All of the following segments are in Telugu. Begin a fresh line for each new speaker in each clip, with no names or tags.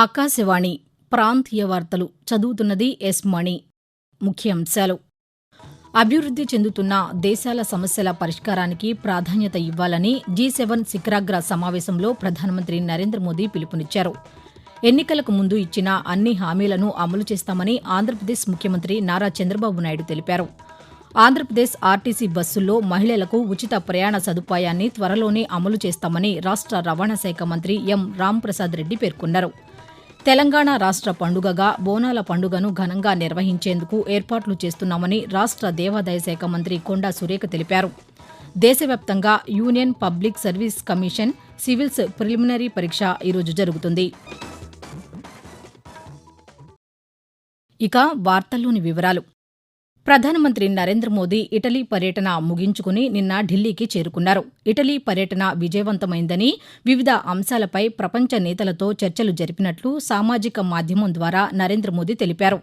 ఆకాశవాణి ప్రాంతీయ వార్తలు చదువుతున్నది ఎస్ మణి ముఖ్యాంశాలు అభివృద్ధి చెందుతున్న దేశాల సమస్యల పరిష్కారానికి ప్రాధాన్యత ఇవ్వాలని జీ సెవెన్ శిఖరాగ్ర సమావేశంలో ప్రధానమంత్రి నరేంద్ర మోదీ పిలుపునిచ్చారు ఎన్నికలకు ముందు ఇచ్చిన అన్ని హామీలను అమలు చేస్తామని ఆంధ్రప్రదేశ్ ముఖ్యమంత్రి నారా చంద్రబాబు నాయుడు తెలిపారు ఆంధ్రప్రదేశ్ ఆర్టీసీ బస్సుల్లో మహిళలకు ఉచిత ప్రయాణ సదుపాయాన్ని త్వరలోనే అమలు చేస్తామని రాష్ట రవాణా శాఖ మంత్రి ఎం రాంప్రసాద్ రెడ్డి పేర్కొన్నారు తెలంగాణ రాష్ట్ర పండుగగా బోనాల పండుగను ఘనంగా నిర్వహించేందుకు ఏర్పాట్లు చేస్తున్నామని రాష్ట్ర దేవాదాయ శాఖ మంత్రి కొండా సురేఖ తెలిపారు దేశవ్యాప్తంగా Union Public Service Commission civils preliminary పరీక్ష ఈరోజు జరుగుతుంది ఇక వార్తల్లోని వివరాలు ప్రధానమంత్రి నరేంద్ర మోదీ ఇటలీ పర్యటన ముగించుకుని నిన్న ఢిల్లీకి చేరుకున్నారు ఇటలీ పర్యటన విజయవంతమైందని వివిధ అంశాలపై ప్రపంచ నేతలతో చర్చలు జరిపినట్లు సామాజిక మాధ్యమం ద్వారా నరేంద్ర మోదీ తెలిపారు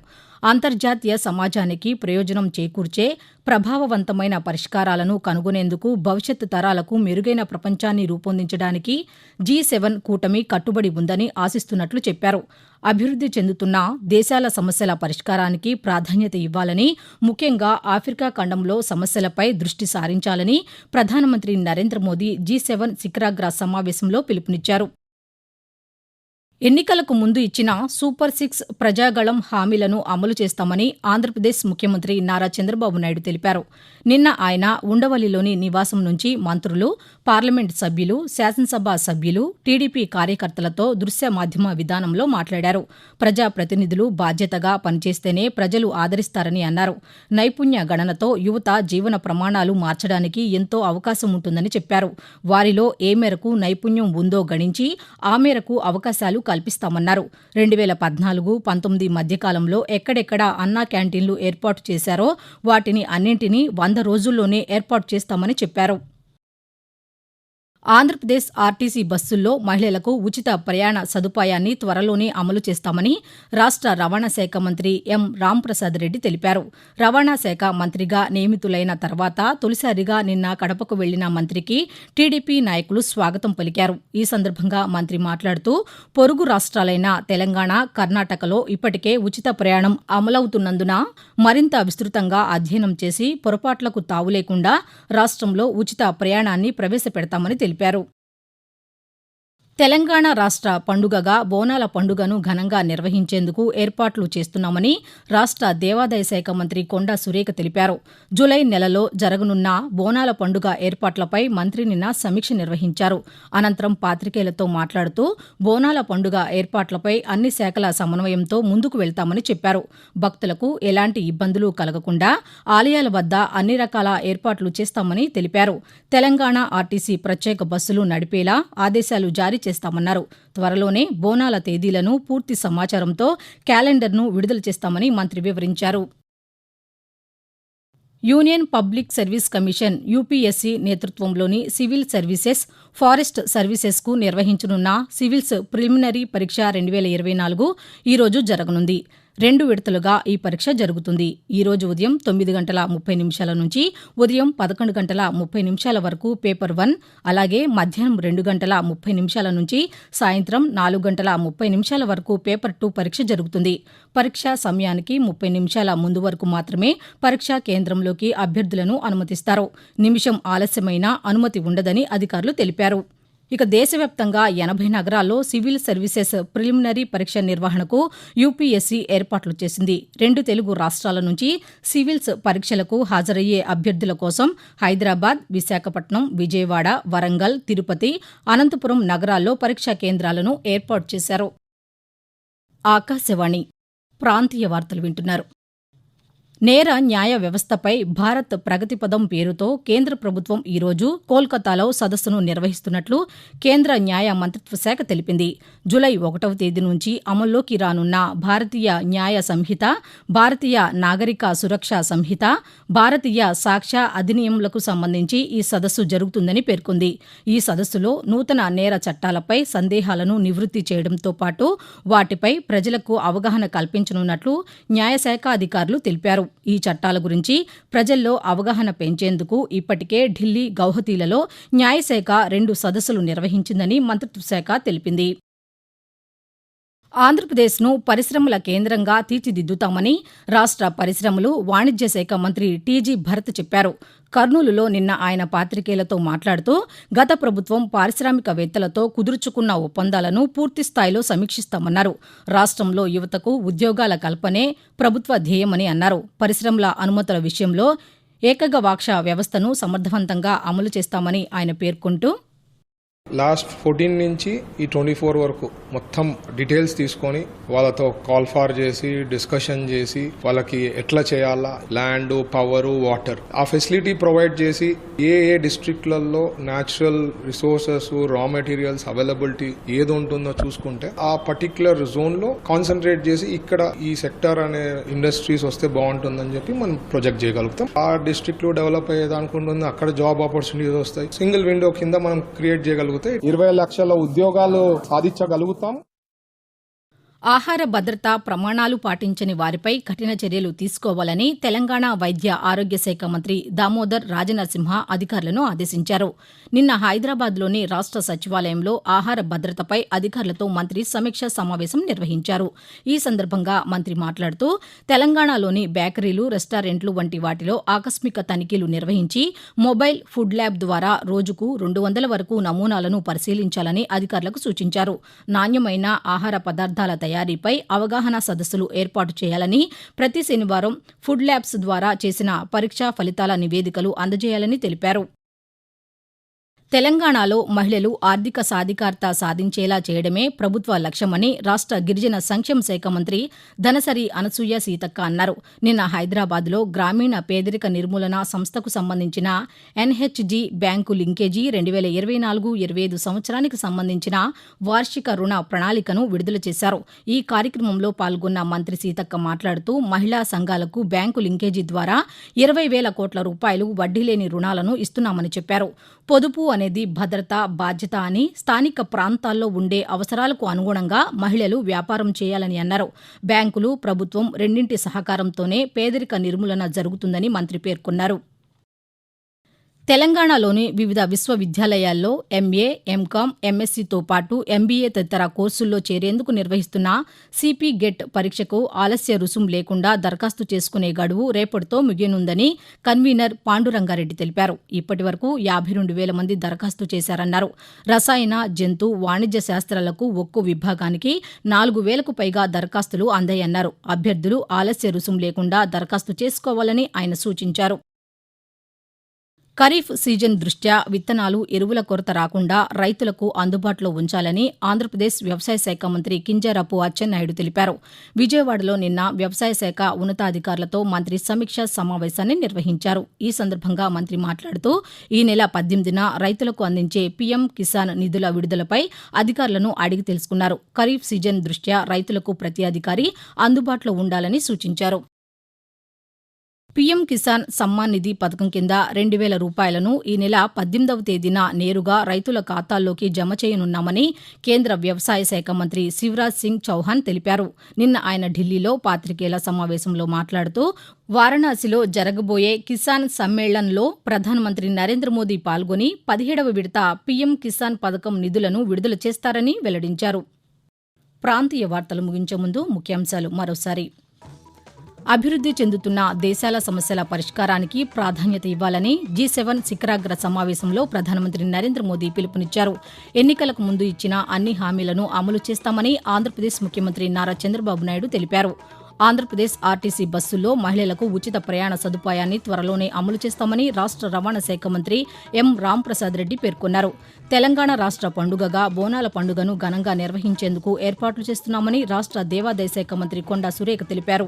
అంతర్జాతీయ సమాజానికి ప్రయోజనం చేకూర్చే ప్రభావవంతమైన పరిష్కారాలను కనుగొనేందుకు భవిష్యత్ తరాలకు మెరుగైన ప్రపంచాన్ని రూపొందించడానికి జీ సెవెన్ కూటమి కట్టుబడి ఉందని ఆశిస్తున్నట్లు చెప్పారు అభివృద్ది చెందుతున్న దేశాల సమస్యల పరిష్కారానికి ప్రాధాన్యత ఇవ్వాలని ముఖ్యంగా ఆఫ్రికా ఖండంలో సమస్యలపై దృష్టి సారించాలని ప్రధానమంత్రి నరేంద్ర మోదీ జీ సెవెన్ శిఖరాగ్ర సమావేశంలో పిలుపునిచ్చారు ఎన్నికలకు ముందు ఇచ్చిన సూపర్ సిక్స్ ప్రజాగళం హామీలను అమలు చేస్తామని ఆంధ్రప్రదేశ్ ముఖ్యమంత్రి నారా చంద్రబాబు నాయుడు తెలిపారు నిన్న ఆయన ఉండవల్లిలోని నివాసం నుంచి మంత్రులు పార్లమెంట్ సభ్యులు శాసనసభ సభ్యులు టీడీపీ కార్యకర్తలతో దృశ్య మాధ్యమ విధానంలో మాట్లాడారు ప్రజాప్రతినిధులు బాధ్యతగా పనిచేస్తేనే ప్రజలు ఆదరిస్తారని అన్నారు నైపుణ్య గణనతో యువత జీవన ప్రమాణాలు మార్చడానికి ఎంతో అవకాశం ఉంటుందని చెప్పారు వారిలో ఏ మేరకు నైపుణ్యం ఉందో గణించి ఆ మేరకు అవకాశాలు కల్పిస్తామన్నారు రెండు వేల పద్నాలుగు పంతొమ్మిది మధ్యకాలంలో ఎక్కడెక్కడ అన్నా క్యాంటీన్లు ఏర్పాటు చేశారో వాటిని అన్నింటినీ వంద రోజుల్లోనే ఏర్పాటు చేస్తామని చెప్పారు ఆంధ్రప్రదేశ్ ఆర్టీసీ బస్సుల్లో మహిళలకు ఉచిత ప్రయాణ సదుపాయాన్ని త్వరలోనే అమలు చేస్తామని రాష్ట రవాణా శాఖ మంత్రి ఎం రాంప్రసాద్ రెడ్డి తెలిపారు రవాణా శాఖ మంత్రిగా నియమితులైన తర్వాత తొలిసారిగా నిన్న కడపకు వెళ్లిన మంత్రికి టీడీపీ నాయకులు స్వాగతం పలికారు ఈ సందర్భంగా మంత్రి మాట్లాడుతూ పొరుగు రాష్ట్రాలైన తెలంగాణ కర్ణాటకలో ఇప్పటికే ఉచిత ప్రయాణం అమలవుతున్నందున మరింత విస్తృతంగా అధ్యయనం చేసి పొరపాట్లకు తావులేకుండా రాష్ట్రంలో ఉచిత ప్రయాణాన్ని ప్రవేశపెడతామని తెలిపారు Battle. తెలంగాణ రాష్ట్ర పండుగగా బోనాల పండుగను ఘనంగా నిర్వహించేందుకు ఏర్పాట్లు చేస్తున్నామని రాష్ట్ర దేవాదాయ శాఖ మంత్రి కొండా సురేఖ తెలిపారు జులై నెలలో జరగనున్న బోనాల పండుగ ఏర్పాట్లపై మంత్రి నిన్న సమీక్ష నిర్వహించారు అనంతరం పాతికేయులతో మాట్లాడుతూ బోనాల పండుగ ఏర్పాట్లపై అన్ని శాఖల సమన్వయంతో ముందుకు వెళ్తామని చెప్పారు భక్తులకు ఎలాంటి ఇబ్బందులు కలగకుండా ఆలయాల వద్ద అన్ని రకాల ఏర్పాట్లు చేస్తామని తెలిపారు తెలంగాణ ఆర్టీసీ ప్రత్యేక బస్సులు నడిపేలా ఆదేశాలు జారీ చేస్తామన్నారు త్వరలోనే బోనాల తేదీలను పూర్తి సమాచారంతో క్యాలెండర్ను విడుదల చేస్తామని మంత్రి వివరించారు Union Public Service Commission UPSC నేతృత్వంలోని సివిల్ సర్వీసెస్ ఫారెస్ట్ సర్వీసెస్కు నిర్వహించనున్న సివిల్స్ ప్రిలిమినరీ పరీక్ష రెండు వేల ఇరవై నాలుగు ఈరోజు జరగనుంది రెండు విడతలుగా ఈ పరీక్ష జరుగుతుంది ఈ రోజు ఉదయం తొమ్మిది గంటల ముప్పై నిమిషాల నుంచి ఉదయం పదకొండు గంటల ముప్పై నిమిషాల వరకు పేపర్ వన్ అలాగే మధ్యాహ్నం రెండు గంటల ముప్పై నిమిషాల నుంచి సాయంత్రం నాలుగు గంటల ముప్పై నిమిషాల వరకు పేపర్ టూ పరీక్ష జరుగుతుంది పరీక్ష సమయానికి ముప్పై నిమిషాల ముందు వరకు మాత్రమే పరీక్షా కేంద్రంలోకి అభ్యర్థులను అనుమతిస్తారు నిమిషం ఆలస్యమైనా అనుమతి ఉండదని అధికారులు తెలిపారు ఇక దేశవ్యాప్తంగా ఎనభై నగరాల్లో సివిల్ సర్వీసెస్ ప్రిలిమినరీ పరీక్ష నిర్వహణకు యూపీఎస్సీ ఏర్పాట్లు చేసింది రెండు తెలుగు రాష్ట్రాల నుంచి సివిల్స్ పరీక్షలకు హాజరయ్యే అభ్యర్థుల కోసం హైదరాబాద్ విశాఖపట్నం విజయవాడ వరంగల్ తిరుపతి అనంతపురం నగరాల్లో పరీక్షా కేంద్రాలను ఏర్పాటు చేశారు ఆకాశవాణి ప్రాంతీయ వార్తలు వింటున్నారు నేర న్యాయ వ్యవస్థపై భారత్ ప్రగతిపదం పేరుతో కేంద్ర ప్రభుత్వం ఈరోజు కోల్కతాలో సదస్సును నిర్వహిస్తున్నట్లు కేంద్ర న్యాయ మంత్రిత్వ శాఖ తెలిపింది జులై ఒకటవ తేదీ నుంచి అమల్లోకి రానున్న భారతీయ న్యాయ సంహిత భారతీయ నాగరిక సురక్ష సంహిత భారతీయ సాక్ష్య అధినియములకు సంబంధించి ఈ సదస్సు జరుగుతుందని పేర్కొంది ఈ సదస్సులో నూతన నేర చట్టాలపై సందేహాలను నివృత్తి చేయడంతో పాటు వాటిపై ప్రజలకు అవగాహన కల్పించనున్నట్లు న్యాయశాఖ అధికారులు తెలిపారు ఈ చట్టాల గురించి ప్రజల్లో అవగాహన పెంచేందుకు ఇప్పటికే ఢిల్లీ గౌహతీలలో న్యాయశాఖ రెండు సదస్సులు నిర్వహించిందని మంత్రిత్వశాఖ శాఖ తెలిపింది ఆంధ్రప్రదేశ్ను పరిశ్రమల కేంద్రంగా తీర్చిదిద్దుతామని రాష్ట్ర పరిశ్రమలు వాణిజ్య శాఖ మంత్రి టీజీ భరత్ చెప్పారు కర్నూలులో నిన్న ఆయన పాతికేయులతో మాట్లాడుతూ గత ప్రభుత్వం పారిశ్రామికవేత్తలతో కుదుర్చుకున్న ఒప్పందాలను పూర్తిస్థాయిలో సమీక్షిస్తామన్నారు రాష్ట్రంలో యువతకు ఉద్యోగాల కల్పనే ప్రభుత్వ ధ్యేయమని అన్నారు పరిశ్రమల అనుమతుల విషయంలో ఏకగవాక్ష వ్యవస్థను సమర్థవంతంగా అమలు చేస్తామని ఆయన పేర్కొంటూ లాస్ట్ ఫోర్టీన్ నుంచి ఈ ట్వంటీ ఫోర్ వరకు మొత్తం డీటెయిల్స్ తీసుకొని వాళ్ళతో కాల్ ఫార్ చేసి డిస్కషన్ చేసి వాళ్ళకి ఎట్లా చేయాలా ల్యాండ్ పవర్ వాటర్ ఆ ఫెసిలిటీ ప్రొవైడ్ చేసి ఏ ఏ డిస్ట్రిక్ట్లలో natural resources raw materials availability ఏది ఉంటుందో చూసుకుంటే ఆ పర్టిక్యులర్ జోన్లో కాన్సన్ట్రేట్ చేసి ఇక్కడ ఈ సెక్టర్ అనే ఇండస్ట్రీస్ వస్తే బాగుంటుందని చెప్పి మనం ప్రొజెక్ట్ చేయగలుగుతాం ఆ డిస్ట్రిక్ట్లో డెవలప్ అయ్యేది అనుకుంటుంది అక్కడ జాబ్ ఆపర్చునిటీస్ వస్తాయి సింగిల్ విండో కింద మనం క్రియేట్ చేయగలుగుతాం జరిగితే ఇరవై లక్షల ఉద్యోగాలు సాధించగలుగుతాం ఆహార భద్రత ప్రమాణాలు పాటించని వారిపై కఠిన చర్యలు తీసుకోవాలని తెలంగాణ వైద్య ఆరోగ్య శాఖ మంత్రి దామోదర్ రాజనరసింహ అధికారులను ఆదేశించారు నిన్న హైదరాబాద్లోని రాష్ట సచివాలయంలో ఆహార భద్రతపై అధికారులతో మంత్రి సమీక్ష సమావేశం నిర్వహించారు ఈ సందర్భంగా మంత్రి మాట్లాడుతూ తెలంగాణలోని బేకరీలు రెస్టారెంట్లు వంటి వాటిలో ఆకస్మిక తనిఖీలు నిర్వహించి మొబైల్ ఫుడ్ ల్యాబ్ ద్వారా రోజుకు రెండు వందల వరకు నమూనాలను పరిశీలించాలని అధికారులకు సూచించారు నాణ్యమైన ఆహార పదార్థాల తయారీ తయారీపై అవగాహన సదస్సులు ఏర్పాటు చేయాలని ప్రతి శనివారం ఫుడ్ ల్యాబ్స్ ద్వారా చేసిన పరీక్షా ఫలితాల నివేదికలు అందజేయాలని తెలిపారు తెలంగాణలో మహిళలు ఆర్థిక సాధికారత సాధించేలా చేయడమే ప్రభుత్వ లక్ష్యమని రాష్ట గిరిజన సంక్షేమ శాఖ మంత్రి ధనసరి అనసూయ సీతక్క అన్నారు నిన్న హైదరాబాద్లో గ్రామీణ పేదరిక నిర్మూలన సంస్థకు సంబంధించిన ఎన్హెచ్జి బ్యాంకు లింకేజీ రెండు వేల ఇరవై నాలుగు ఇరవై ఐదు సంవత్సరానికి సంబంధించిన వార్షిక రుణ ప్రణాళికను విడుదల చేశారు ఈ కార్యక్రమంలో పాల్గొన్న మంత్రి సీతక్క మాట్లాడుతూ మహిళా సంఘాలకు బ్యాంకు లింకేజీ ద్వారా ఇరవై వేల కోట్ల రూపాయలు వడ్డీ లేని రుణాలను ఇస్తున్నామని చెప్పారు పొదుపు అనే అనేది భద్రత బాధ్యత అని స్థానిక ప్రాంతాల్లో ఉండే అవసరాలకు అనుగుణంగా మహిళలు వ్యాపారం చేయాలని అన్నారు బ్యాంకులు ప్రభుత్వం రెండింటి సహకారంతోనే పేదరిక నిర్మూలన జరుగుతుందని మంత్రి పేర్కొన్నారు తెలంగాణలోని వివిధ విశ్వవిద్యాలయాల్లో ఎంఏ ఎంకామ్ ఎంఎస్సీతో పాటు ఎంబీఏ తదితర కోర్సుల్లో చేరేందుకు నిర్వహిస్తున్న సిపి గెట్ పరీక్షకు ఆలస్య రుసుం లేకుండా దరఖాస్తు చేసుకునే గడువు రేపటితో ముగియనుందని కన్వీనర్ పాండురంగారెడ్డి తెలిపారు ఇప్పటి వరకు యాభై రెండు వేల మంది దరఖాస్తు చేశారన్నారు రసాయన జంతు వాణిజ్య శాస్త్రాలకు ఒక్కో విభాగానికి నాలుగు వేలకు పైగా దరఖాస్తులు అందాయన్నారు అభ్యర్థులు ఆలస్య రుసుం లేకుండా దరఖాస్తు చేసుకోవాలని ఆయన సూచించారు ఖరీఫ్ సీజన్ దృష్ట్యా విత్తనాలు ఎరువుల కొరత రాకుండా రైతులకు అందుబాటులో ఉంచాలని ఆంధ్రప్రదేశ్ వ్యవసాయ శాఖ మంత్రి కింజరాపు అచ్చెన్నాయుడు తెలిపారు విజయవాడలో నిన్న వ్యవసాయ శాఖ ఉన్నతాధికారులతో మంత్రి సమీక్షా సమావేశాన్ని నిర్వహించారు ఈ సందర్భంగా మంత్రి మాట్లాడుతూ ఈ నెల పద్దెనిమిదిన రైతులకు అందించే పీఎం కిసాన్ నిధుల విడుదలపై అధికారులను అడిగి తెలుసుకున్నారు ఖరీఫ్ సీజన్ దృష్ట్యా రైతులకు ప్రతి అధికారి అందుబాటులో ఉండాలని సూచించారు పీఎం కిసాన్ సమ్మాన్ నిధి పథకం కింద రెండు వేల రూపాయలను ఈ నెల పద్దెనిమిదవ తేదీన నేరుగా రైతుల ఖాతాల్లోకి జమ చేయనున్నామని కేంద్ర వ్యవసాయ శాఖ మంత్రి శివరాజ్ సింగ్ చౌహాన్ తెలిపారు నిన్న ఆయన ఢిల్లీలో పాతికేయుల సమావేశంలో మాట్లాడుతూ వారణాసిలో జరగబోయే కిసాన్ సమ్మేళనంలో ప్రధానమంత్రి నరేంద్ర మోదీ పాల్గొని పదిహేడవ విడత పీఎం కిసాన్ పథకం నిధులను విడుదల చేస్తారని వెల్లడించారు ప్రాంతీయ వార్తలు ముగించే ముందు ముఖ్యాంశాలు మరోసారి అభివృద్ధి చెందుతున్న దేశాల సమస్యల పరిష్కారానికి ప్రాధాన్యత ఇవ్వాలని జీ సెవెన్ శిఖరాగ్ర సమావేశంలో ప్రధానమంత్రి నరేంద్ర మోదీ పిలుపునిచ్చారు ఎన్నికలకు ముందు ఇచ్చిన అన్ని హామీలను అమలు చేస్తామని ఆంధ్రప్రదేశ్ ముఖ్యమంత్రి నారా చంద్రబాబు నాయుడు తెలిపారు ఆంధ్రప్రదేశ్ ఆర్టీసీ బస్సుల్లో మహిళలకు ఉచిత ప్రయాణ సదుపాయాన్ని త్వరలోనే అమలు చేస్తామని రాష్ట రవాణా శాఖ మంత్రి ఎం రాంప్రసాద్ రెడ్డి పేర్కొన్నారు తెలంగాణ రాష్ట పండుగగా బోనాల పండుగను ఘనంగా నిర్వహించేందుకు ఏర్పాట్లు చేస్తున్నామని రాష్ట దేవాదాయ శాఖ మంత్రి కొండా సురేఖ తెలిపారు